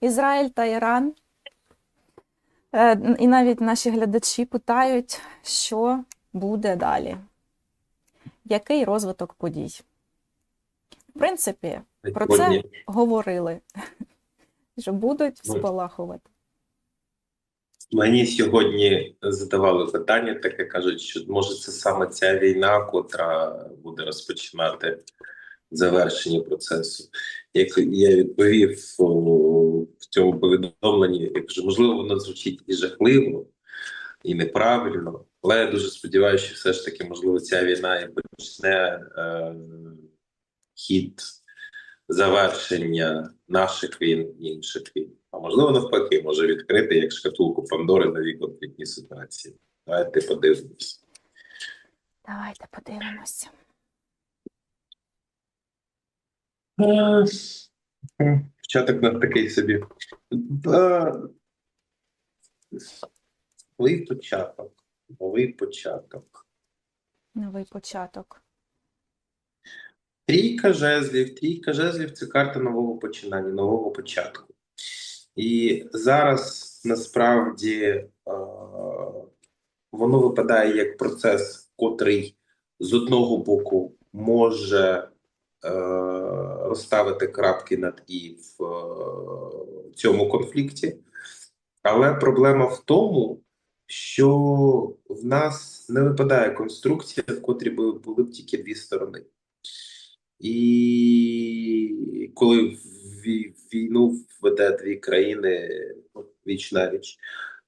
Ізраїль та Іран. Е, І навіть наші глядачі питають, що буде далі. Який розвиток подій? В принципі, Про це- говорили, що будуть Ну. спалахувати. Мені сьогодні задавали питання, таке кажуть, що може це саме ця війна, котра буде розпочинати завершення процесу. Як я відповів в цьому повідомленні, я кажу, можливо, воно звучить і жахливо, і неправильно, але я дуже сподіваюся, що все ж таки, можливо, ця війна і почне е, хід завершення наших війн і інших війн. А можливо, навпаки, може відкрити як шкатулку Пандори нові конфліктні ситуації. Давайте подивимось. Давайте подивимося. Е, е, Початок на такий собі. Е, Новий початок. Новий початок. Новий початок. Трійка жезлів. Трійка жезлів це карта нового починання, нового початку. І зараз насправді е, воно випадає як процес, котрий з одного боку може е, розставити крапки над і в е, цьому конфлікті. Але проблема в тому, що в нас не випадає конструкція, в котрій були б тільки дві сторони. І коли вій- війну веде дві країни ну, віч на віч.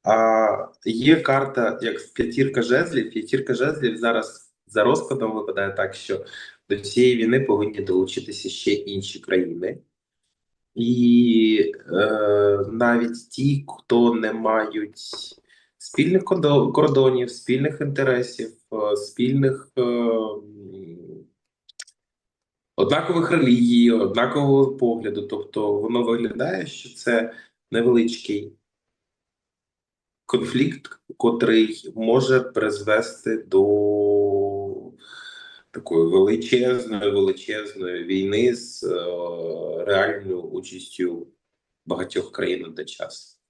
А є карта, як п'ятірка жезлів. П'ятірка жезлів зараз за розкладом випадає так, що до цієї війни повинні долучитися ще інші країни. І е, навіть ті, хто не мають спільних кордонів, спільних інтересів, е, спільних е, однакових релігій, однакового погляду. Тобто воно виглядає, що це невеличкий конфлікт, котрий може призвести до такої величезної, величезної війни з е, реальною участю багатьох країн одночасно.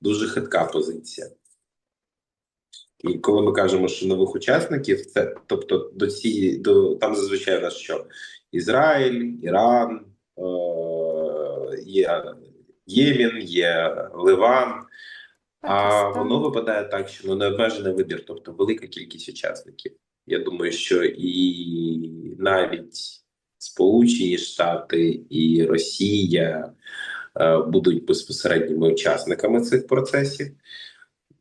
Дуже хитка позиція. І коли ми кажемо, що нових учасників, це тобто до цієї до там зазвичай у нас що Ізраїль, Іран, е, є Ємін, є Ливан. А воно випадає так, що ну необмежений вибір, тобто велика кількість учасників. Я думаю, що і навіть Сполучені Штати і Росія е, будуть безпосередніми учасниками цих процесів.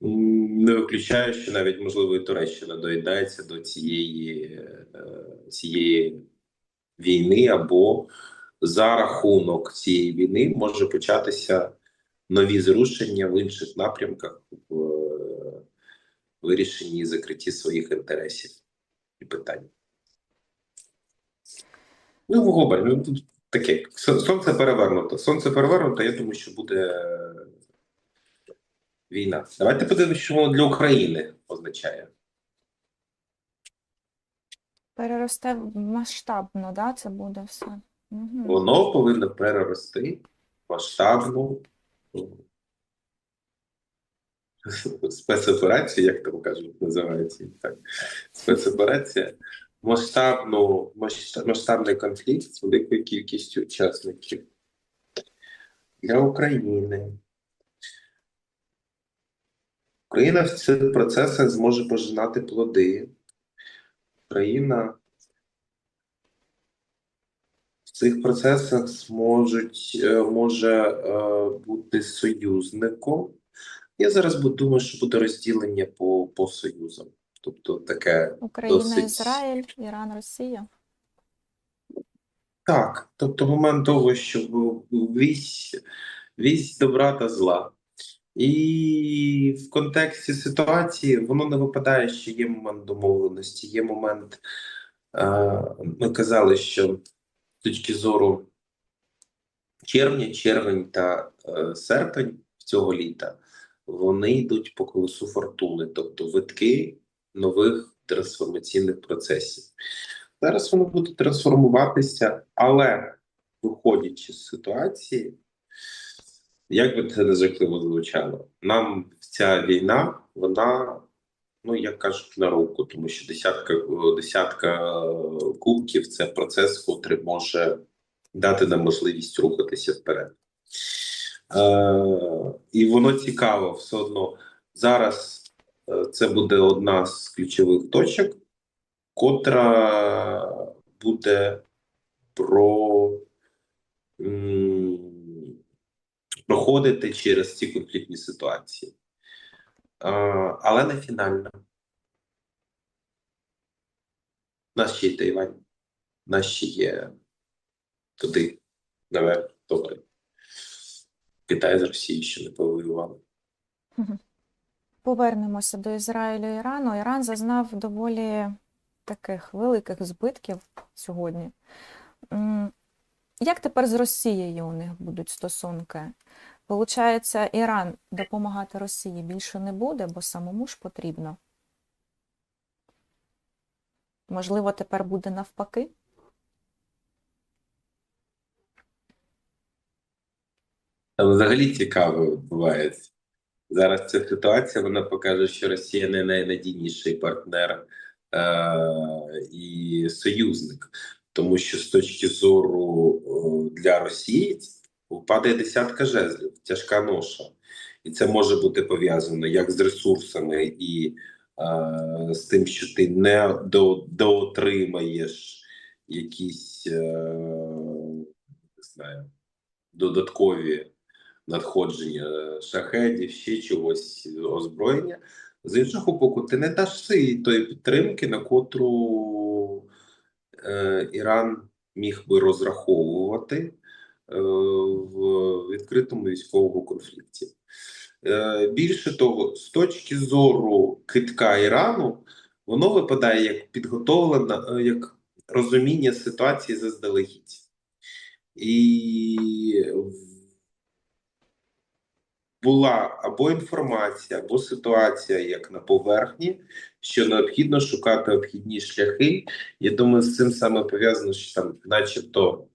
Не виключаю, що навіть можливо і Туреччина доєднається до цієї, е, цієї війни, або за рахунок цієї війни може початися нові зрушення в інших напрямках в е, вирішенні і закритті своїх інтересів і питань. Ну, в ну тут таке. Сонце перевернуто. Сонце перевернуто, я думаю, що буде е, війна. Давайте подивимося, що воно для України означає. Переросте масштабно, да? Це буде все. Угу. Воно повинно перерости в ну, як там кажуть, називається так. Спецоперація. Масштабну, масштабний конфлікт з великою кількістю учасників для України. Україна в цих процесах зможе пожинати плоди. Україна в цих процесах зможуть, е, може е, бути союзником. Я зараз думаю, що буде розділення по, по союзам. Тобто таке Україна, досить- Ізраїль, Іран, Росія. Так, тобто момент того, що вісь, вісь добра та зла. І в контексті ситуації воно не випадає, що є момент домовленості, є момент. Е, ми казали, що з точки зору червня, червень та е, серпень цього літа вони йдуть по колесу фортуни, тобто витки нових трансформаційних процесів. Зараз воно буде трансформуватися, але виходячи з ситуації, Як би це не жахливо звучало, нам ця війна, вона, ну як кажуть, на руку, тому що десятка, десятка кубків це процес, котрий може дати нам можливість рухатися вперед. Е, і воно цікаво все одно. Зараз е, це буде одна з ключових точок, котра буде про проходити через ці конфліктні ситуації. Е, але не фінальна. Нас ще є Тайвань, нас ще є туди, наверх, добре. Китай з Росією ще не повоювали. Повернемося до Ізраїлю і Ірану. Іран зазнав доволі таких великих збитків сьогодні. Як тепер з Росією у них будуть стосунки? Получається, Іран допомагати Росії більше не буде, бо самому ж потрібно. Можливо, тепер буде навпаки? Там взагалі цікаво відбувається. Зараз ця ситуація вона покаже, що Росія не найнадійніший партнер е- і союзник, тому що з точки зору е, для Росії впадає десятка жезлів, тяжка ноша, і це може бути пов'язано як з ресурсами і е- з тим, що ти не до, доотримаєш якісь е- не знаю, додаткові надходження шахедів, ще чогось озброєння. З іншого боку, ти не даш їй тої підтримки, на котру е, Іран міг би розраховувати е, в відкритому військовому конфлікті. Е, більше того, з точки зору китка Ірану, воно випадає як підготовлена, е, як розуміння ситуації заздалегідь. І була або інформація, або ситуація як на поверхні, що необхідно шукати обхідні шляхи. Я думаю, з цим саме пов'язано, що там, начебто,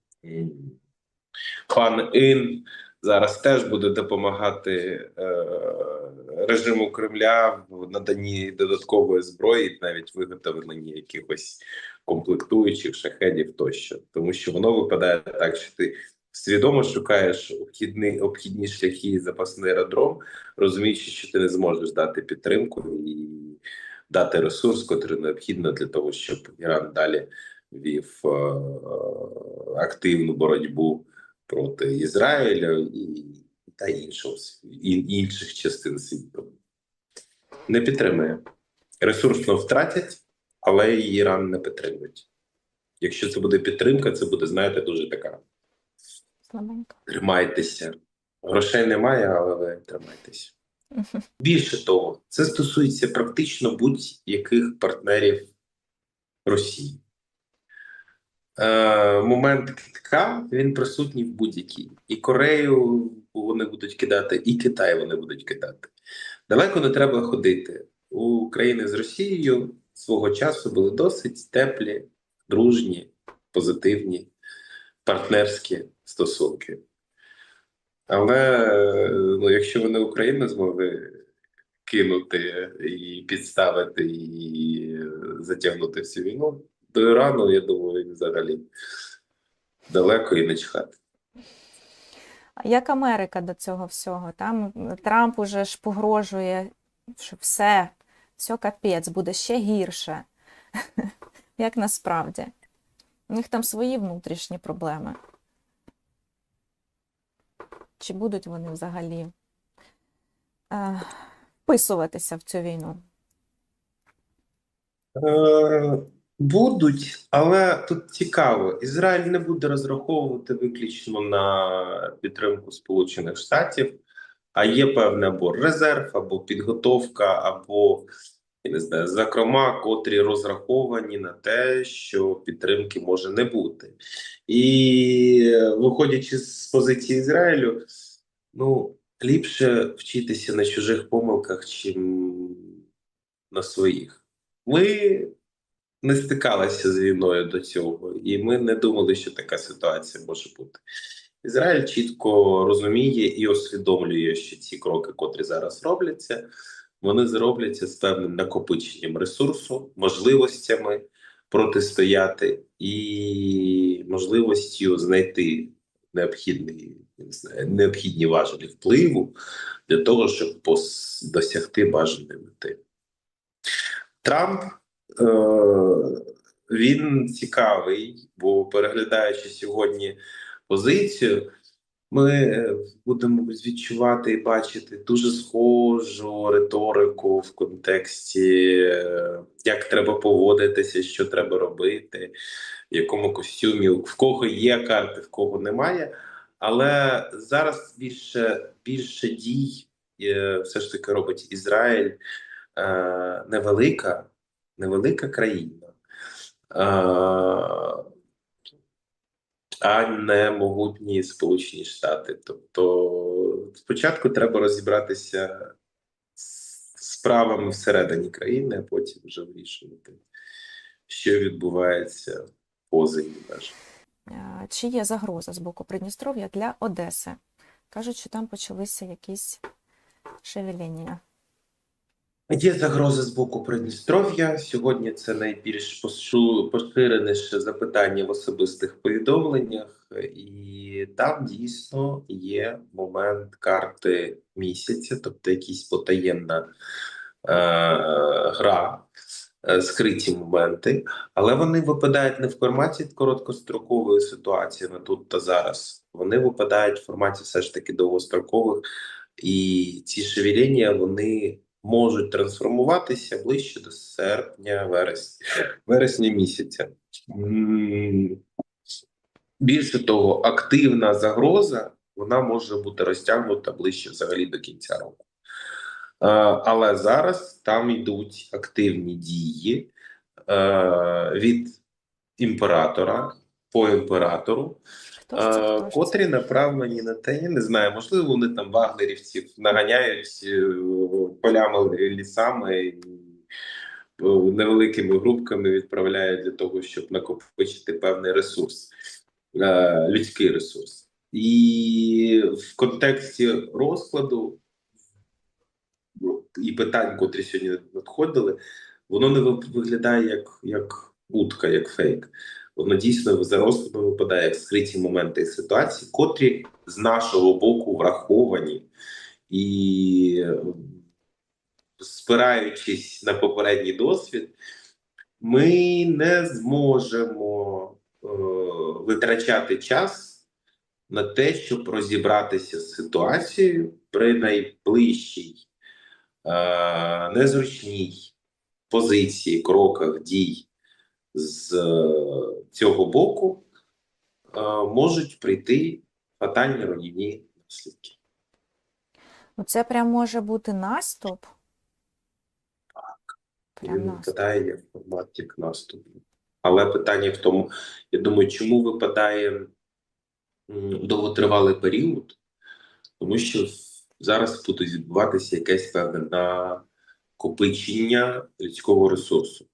пан Ін зараз теж буде допомагати е, режиму Кремля в наданні додаткової зброї, навіть виготовленні якихось комплектуючих шахедів тощо, тому що воно випадає так, що ти свідомо шукаєш обхідні, обхідні шляхи запасний аеродром, розуміючи, що ти не зможеш дати підтримку і дати ресурс, котрий необхідно для того, щоб Іран далі вів е, активну боротьбу проти Ізраїля і та іншого і інших частин світу. Не підтримує. Ресурсно втратять, але Іран не підтримують. Якщо це буде підтримка, це буде, знаєте, дуже така. Слабенько. Тримайтеся. Грошей немає, але ви тримайтеся. Більше того, це стосується практично будь-яких партнерів Росії. Е, момент китка він присутній в будь-якій. І Корею вони будуть кидати, і Китай вони будуть кидати. Далеко не треба ходити. У країни з Росією свого часу були досить теплі, дружні, позитивні, партнерські стосунки. Але ну, якщо вони Україну змогли кинути і підставити і затягнути всю війну, до Ірану, я думаю, взагалі далеко і не чхати. Як Америка до цього всього? Там Трамп уже ж погрожує, що все, все капець, буде ще гірше. Як насправді? У них там свої внутрішні проблеми. Чи будуть вони взагалі е, вписуватися в цю війну? Е, Будуть, але тут цікаво, Ізраїль не буде розраховувати виключно на підтримку Сполучених Штатів, а є певний або резерв, або підготовка, або не знаю, зокрема, котрі розраховані на те, що підтримки може не бути. І виходячи з позиції Ізраїлю, ну ліпше вчитися на чужих помилках, чим на своїх. Ми не стикалися з війною до цього, і ми не думали, що така ситуація може бути. Ізраїль чітко розуміє і усвідомлює, що ці кроки, котрі зараз робляться, вони зробляться з певним накопиченням ресурсу, можливостями протистояти і можливістю знайти необхідний, не знаю, необхідні важелі впливу для того, щоб досягти бажаної мети. Трамп е, він цікавий, бо переглядаючи сьогодні позицію, ми е, будемо відчувати і бачити дуже схожу риторику в контексті, е, як треба поводитися, що треба робити, в якому костюмі, в кого є карти, в кого немає. Але зараз більше, більше дій е, все ж таки робить Ізраїль невелика, невелика країна. А не могутні Сполучені Штати. Тобто, спочатку треба розібратися з справами всередині країни, а потім вже вирішувати, що відбувається поза її межами. Чи є загроза з боку Придністров'я для Одеси? Кажуть, що там почалися якісь шевеління. Є загрози з боку Придністров'я. Сьогодні це найбільш поширеніше запитання в особистих повідомленнях, і там дійсно є момент карти місяця, тобто якісь потаємна е, гра, е, скриті моменти, але вони випадають не в форматі короткострокової ситуації на тут та зараз. Вони випадають в форматі все ж таки довгострокових, і ці шевеління вони можуть трансформуватися ближче до серпня, вересня, місяця. Більше того, активна загроза вона може бути розтягнута ближче взагалі до кінця року. Але зараз там йдуть активні дії е, від імператора по імператору. Хто ж це? Е, Хто ж котрі це? направлені на те, я не знаю, можливо, вони там вагнерівців наганяють е, полями лісами е, невеликими групками відправляють для того, щоб накопичити певний ресурс, людський ресурс. І в контексті розкладу і питань, котрі сьогодні надходили, воно не виглядає як, як утка, як фейк. Воно дійсно за розкладом випадає як скриті моменти ситуації, котрі з нашого боку враховані, і спираючись на попередній досвід, ми не зможемо е, витрачати час на те, щоб розібратися з ситуацією при найближчій е, незручній позиції, кроках, дій з е, цього боку е, можуть прийти фатальні руйнівні наслідки. Ну, це прям може бути наступ. Прям Він наступ. випадає як формат як наступу. Але питання в тому, я думаю, чому випадає довготривалий період? Тому що зараз буде відбуватися якесь певне накопичення людського ресурсу.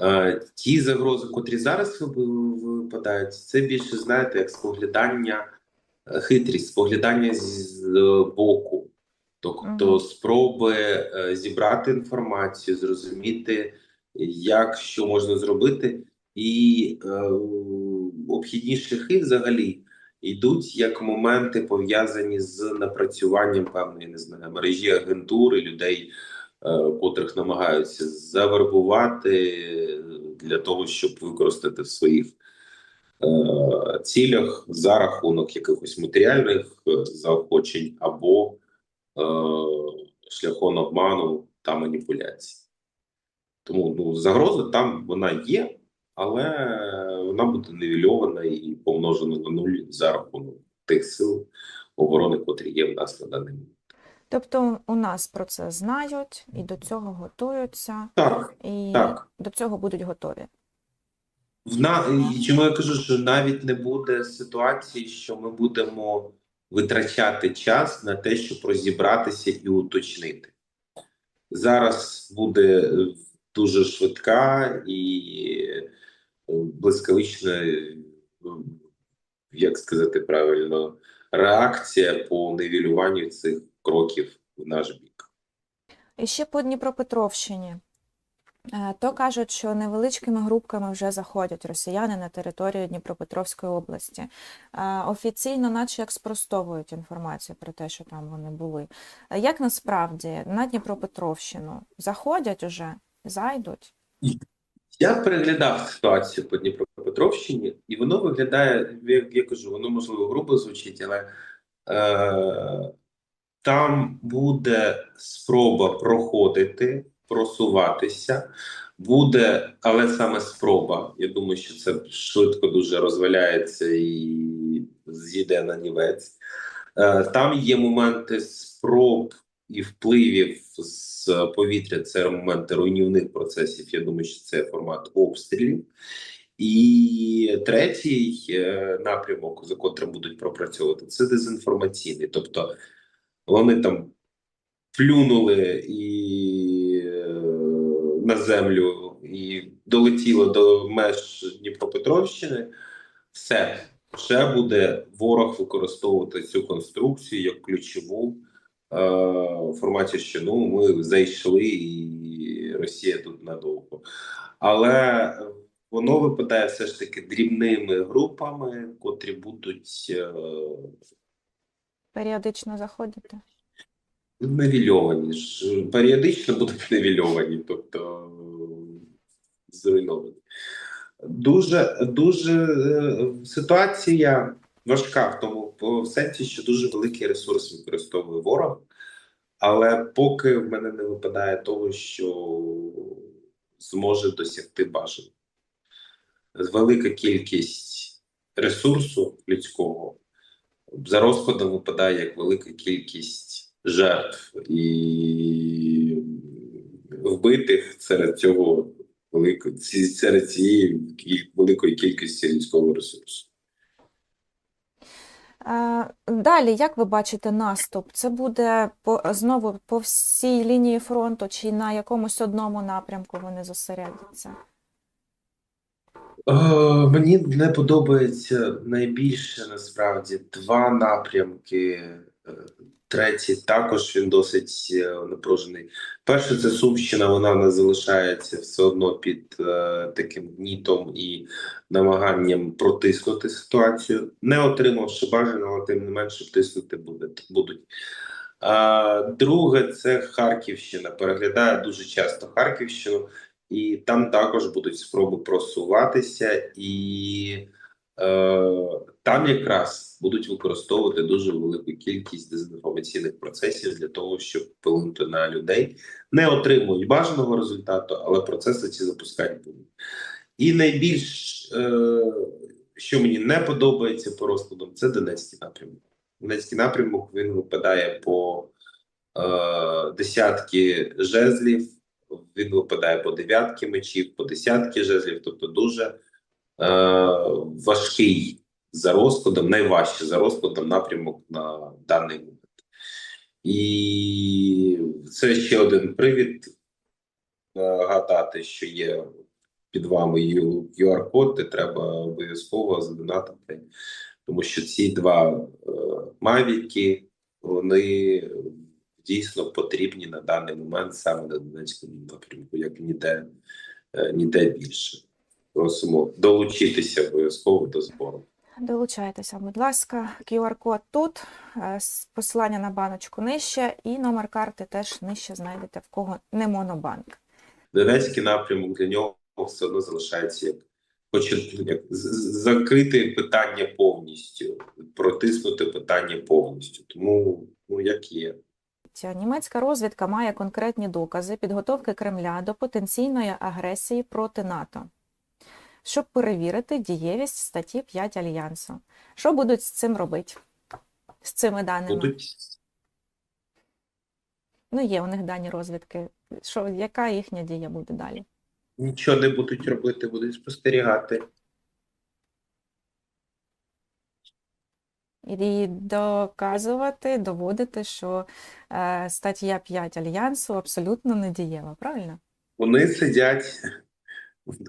Е, ті загрози, котрі зараз випадають, це більше, знаєте, як споглядання, е, хитрість, споглядання з, боку. Тобто спроби е, зібрати інформацію, зрозуміти, як що можна зробити, і е, обхідні шляхи взагалі йдуть як моменти пов'язані з напрацюванням певної не знаю, мережі агентури людей, котрих намагаються завербувати для того, щоб використати в своїх е, цілях за рахунок якихось матеріальних е, заохочень або е, шляхом обману та маніпуляцій. Тому ну, загроза там вона є, але вона буде нівельована і помножена на нуль за рахунок тих сил оборони, котрі є в нас на даний момент. Тобто у нас про це знають і до цього готуються, Так, і так. до цього будуть готові. В на... чому я кажу, що навіть не буде ситуації, що ми будемо витрачати час на те, щоб розібратися і уточнити. Зараз буде е, дуже швидка і е, блискавична е, як сказати правильно, реакція по нивелюванню цих кроків в наш бік. І ще по Дніпропетровщині. Е, То кажуть, що невеличкими групками вже заходять росіяни на територію Дніпропетровської області. Е, Офіційно, наче як спростовують інформацію про те, що там вони були. Е, Як насправді на Дніпропетровщину заходять уже, зайдуть? Я переглядав ситуацію по Дніпропетровщині, і воно виглядає, як я кажу, воно можливо грубо звучить, але е, там буде спроба проходити, просуватися. Буде, але саме спроба. Я думаю, що це швидко дуже розваляється і з'їде на нівець. Е, там є моменти спроб і впливів з повітря. Це моменти руйнівних процесів. Я думаю, що це формат обстрілів. І третій е, напрямок, за котрим будуть пропрацьовувати, це дезінформаційний. Тобто вони там плюнули і е, на землю, і долетіло до меж Дніпропетровщини. Все, ще буде ворог використовувати цю конструкцію як ключову е, форматі, що ну ми зайшли, і Росія тут надовго. Але воно випадає все ж таки дрібними групами, котрі будуть е, Періодично заходити? Невільовані ж періодично будуть невільовані, тобто зруйновані. Дуже дуже е, ситуація важка в тому в сенсі, що дуже великий ресурс використовує ворог, але поки в мене не випадає того, що зможе досягти бажаного. Велика кількість ресурсу людського за розкладом випадає як велика кількість жертв і вбитих серед цього великої серед цієї великої кількості людського ресурсу. Е, Далі, як ви бачите наступ? Це буде по, знову по всій лінії фронту чи на якомусь одному напрямку вони зосередяться? Е, мені не подобається найбільше насправді два напрямки. Е, Третій також він досить е, напружений. Перше, це Сумщина, вона не залишається все одно під е, таким гнітом і намаганням протиснути ситуацію, не отримавши бажаного, але тим не менше втиснути буде, будуть. А, друге, це Харківщина. Переглядає дуже часто Харківщину, і там також будуть спроби просуватися, і е, там якраз будуть використовувати дуже велику кількість дезінформаційних процесів для того, щоб вплинути на людей. Не отримують бажаного результату, але процеси ці запускати будуть. І найбільш, е, що мені не подобається по розкладам, це Донецький напрямок. Донецький напрямок він випадає по е, десятки жезлів, він випадає по дев'ятки мечів, по десятки жезлів, тобто дуже е, важкий за розкладом, найважчий за розкладом напрямок на даний момент. І це ще один привід нагадати, що є під вами QR-код, де треба обов'язково задонатити, тому що ці два е, мавіки, вони дійсно потрібні на даний момент саме на Донецькому напрямку, як ніде, е, ніде більше. Просимо долучитися обов'язково до збору. Долучайтеся, будь ласка, QR-код тут, е, посилання на баночку нижче, і номер карти теж нижче знайдете, в кого не монобанк. Донецький напрямок для нього все одно залишається як як закрити питання повністю, протиснути питання повністю. Тому ну як є. Ця Німецька розвідка має конкретні докази підготовки Кремля до потенційної агресії проти НАТО, щоб перевірити дієвість статті 5 Альянсу. Що будуть з цим робити? З цими даними? Будуть Ну, є у них дані розвідки. Що, яка їхня дія буде далі? нічого не будуть робити, будуть спостерігати. І доказувати, доводити, що е, стаття 5 Альянсу абсолютно не дієва, правильно? Вони сидять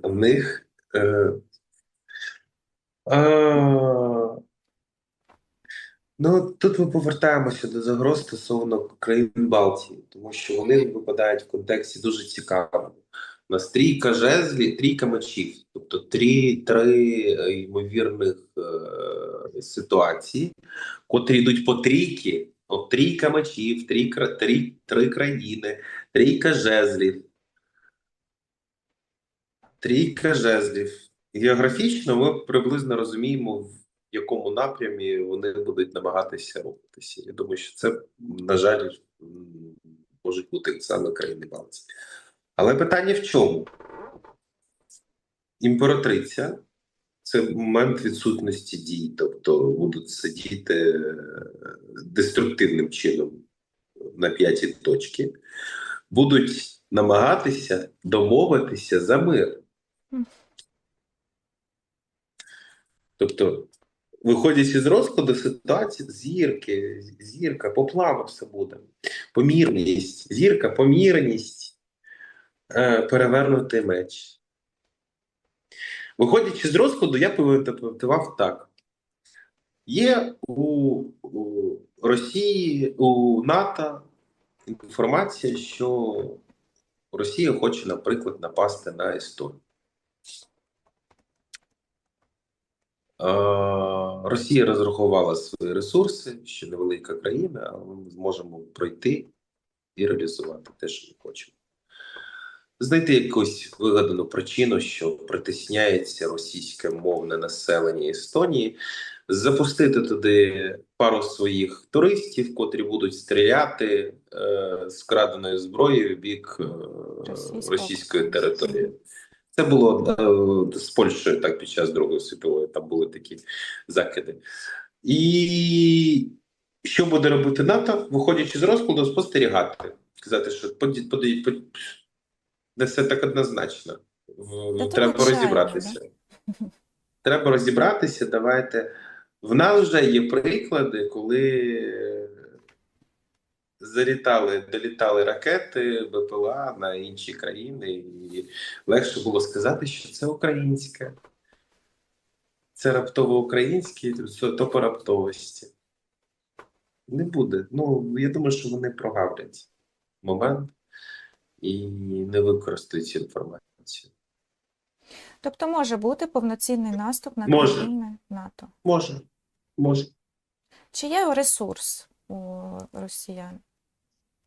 в них. Е, е, Ну, тут ми повертаємося до загроз стосовно країн Балтії, тому що вони випадають в контексті дуже цікавому. У нас трійка жезлі, трійка мечів, тобто три, три е, ймовірних е, ситуації, котрі йдуть по трійки. От трійка мечів, три, три, три країни, трійка жезлів. Трійка жезлів. Географічно ми приблизно розуміємо, в якому напрямі вони будуть намагатися рухатися. Я думаю, що це, на жаль, можуть бути саме країни Балтії. Але питання в чому? Імператриця це момент відсутності дій, тобто будуть сидіти е, деструктивним чином на п'ятій точці, будуть намагатися домовитися за мир. Тобто, виходячи з розкладу ситуації, зірки, зірка, по плану все буде. Помірність, зірка, помірність, перевернутий меч. Виходячи з розкладу, я повертував так. Є у, у Росії, у НАТО інформація, що Росія хоче, наприклад, напасти на Естонію. Е, Росія розрахувала свої ресурси, що невелика країна, але ми зможемо пройти і реалізувати те, що ми хочемо. Знайти якусь вигадану причину, що притисняється російське мовне населення Естонії, запустити туди пару своїх туристів, котрі будуть стріляти е, з краденої зброї в бік е, російської території. Це було е, з Польщею так під час Другої світової, там були такі закиди. І що буде робити НАТО, виходячи з розкладу, спостерігати. Сказати, що не все так однозначно. Та Треба розібратися. Треба розібратися. Давайте. В нас вже є приклади, коли залітали, долітали ракети, БПЛА на інші країни, і легше було сказати, що це українське. Це раптово українське, то по раптовості. Не буде. Ну, я думаю, що вони прогавлять момент і не використають цю інформацію. Тобто може бути повноцінний наступ на Може. країни НАТО. Може, може. Чи є ресурс у росіян?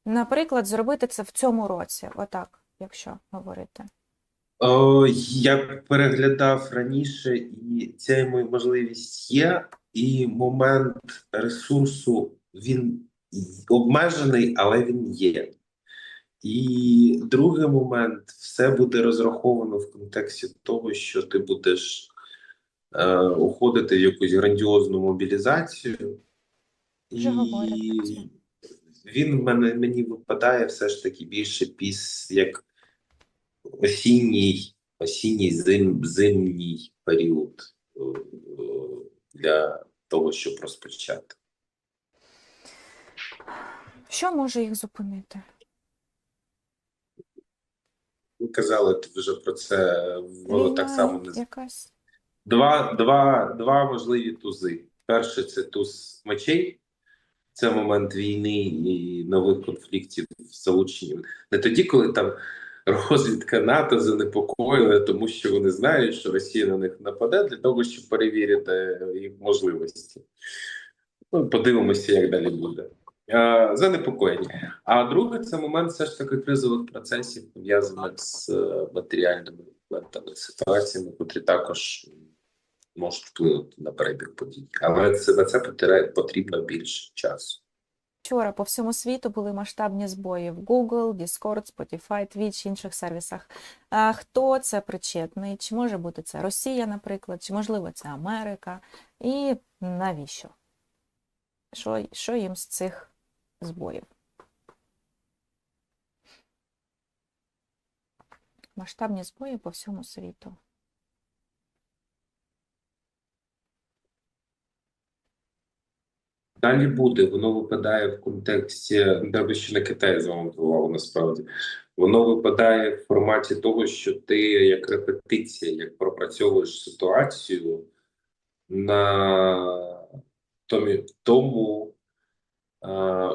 Наприклад, зробити це в цьому році, отак, якщо говорити. О, я переглядав раніше, і ця можливість є, і момент ресурсу він обмежений, але він є. І другий момент все буде розраховано в контексті того, що ти будеш е, уходити в якусь грандіозну мобілізацію. Про він в мене мені випадає все ж таки більше піс як осінній, осінній зим, зимній період е, для того, щоб розпочати. Що може їх зупинити? Ви казали вже про це, воно так само не якась. Два, два, два можливі тузи. Перший це туз мечей, це момент війни і нових конфліктів з залученням. Не тоді, коли там розвідка НАТО занепокоєна, тому що вони знають, що Росія на них нападе для того, щоб перевірити їх можливості. Ну, подивимося, як далі буде. А, занепокоєні. А друге, це момент все ж таки кризових процесів, пов'язаних з е, матеріальними моментами, ситуаціями, котрі також можуть вплинути на перебіг подій. Але це на це потрібно більше часу. Вчора по всьому світу були масштабні збої в Google, Discord, Spotify, Twitch, інших сервісах. А хто це причетний? Чи може бути це Росія, наприклад, чи можливо це Америка? І навіщо? Що, що їм з цих збоїв? Масштабні збої по всьому світу. Далі буде, воно випадає в контексті, де ще на Китай звернути увагу насправді. Воно випадає в форматі того, що ти як репетиція, як пропрацьовуєш ситуацію на тому,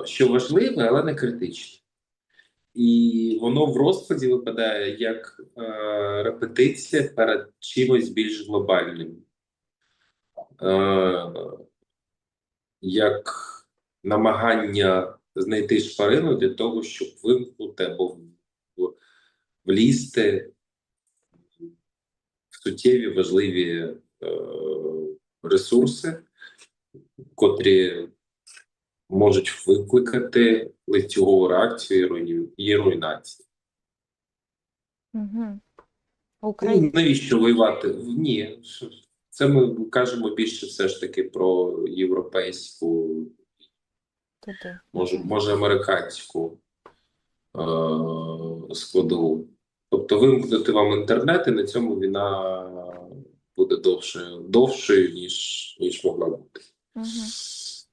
що важливе, але не критичне. І воно в розкладі випадає як е, репетиція перед чимось більш глобальним, е, як намагання знайти шпарину для того, щоб вимкнути або влізти в суттєві важливі е, ресурси, котрі можуть викликати лицьову реакцію і руйнацію. Угу. Ну, Україна. навіщо воювати? Ні, це ми кажемо більше все ж таки про європейську, Туди. може, може американську е- складову. Тобто вимкнути вам інтернет, і на цьому війна буде довшою, довшою ніж, ніж могла бути. Мгм.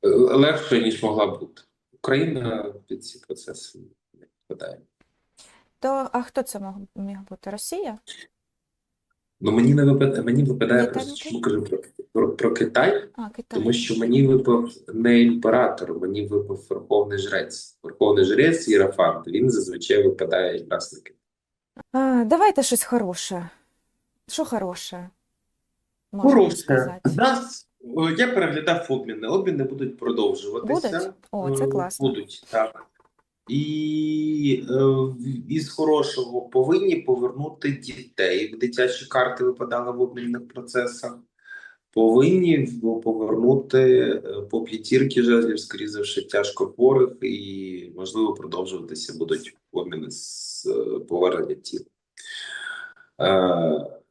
Е, Легшою, ніж могла бути. Україна під ці процеси не підпадає. То, а хто це мог, міг бути? Росія? Ну мені не випадає, мені випадає просто чому кажу про, про, про Китай, А, Китай. тому що мені випав не імператор, мені випав верховний жрець. Верховний жрець Єрофант, він зазвичай випадає якраз на Китай. А, давайте щось хороше. Що хороше? Можна Хороше. сказати. Нас, я переглядав обміни. Обміни будуть продовжуватися. Будуть? О, це класно. Будуть, так. І е, із хорошого повинні повернути дітей. В дитячі карти випадали в обмінних процесах. Повинні повернути е, по п'ятірки жезлів, скоріше за все, тяжко хворих, і можливо продовжуватися будуть обміни з е, повернення тіл.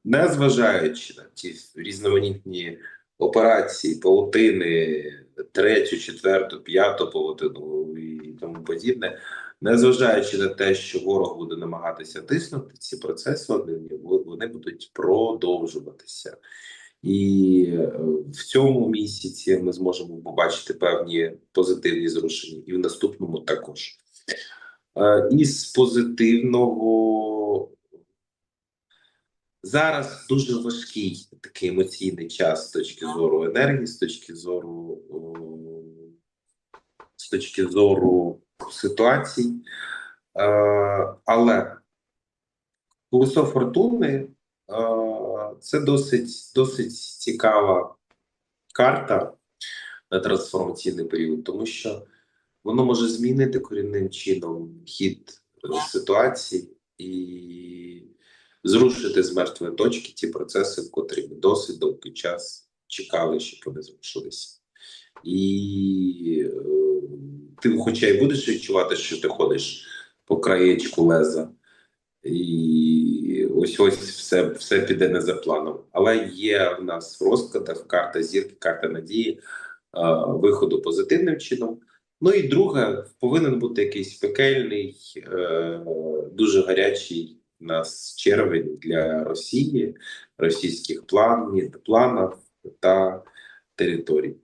Незважаючи на ті різноманітні операції, паутини, третю, четверту, п'яту паутину і тому подібне, незважаючи на те, що ворог буде намагатися тиснути, ці процеси вони, вони будуть продовжуватися. І е, в цьому місяці ми зможемо побачити певні позитивні зрушення, і в наступному також. Е, Із позитивного зараз дуже важкий такий емоційний час з точки зору енергії, з точки зору з точки зору ситуацій. Е, але колесо фортуни е, це досить, досить цікава карта на трансформаційний період, тому що воно може змінити корінним чином хід ситуації і зрушити з мертвої точки ті процеси, в котрі ми досить довгий час чекали, щоб вони зрушилися. І е, ти, хоча й будеш відчувати, що ти ходиш по краєчку леза, і ось ось все, все піде не за планом. Але є в нас в розкладах карта зірки, карта надії, е, виходу позитивним чином. Ну і друге, повинен бути якийсь пекельний, е, дуже гарячий нас червень для Росії, російських планів, планів та територій.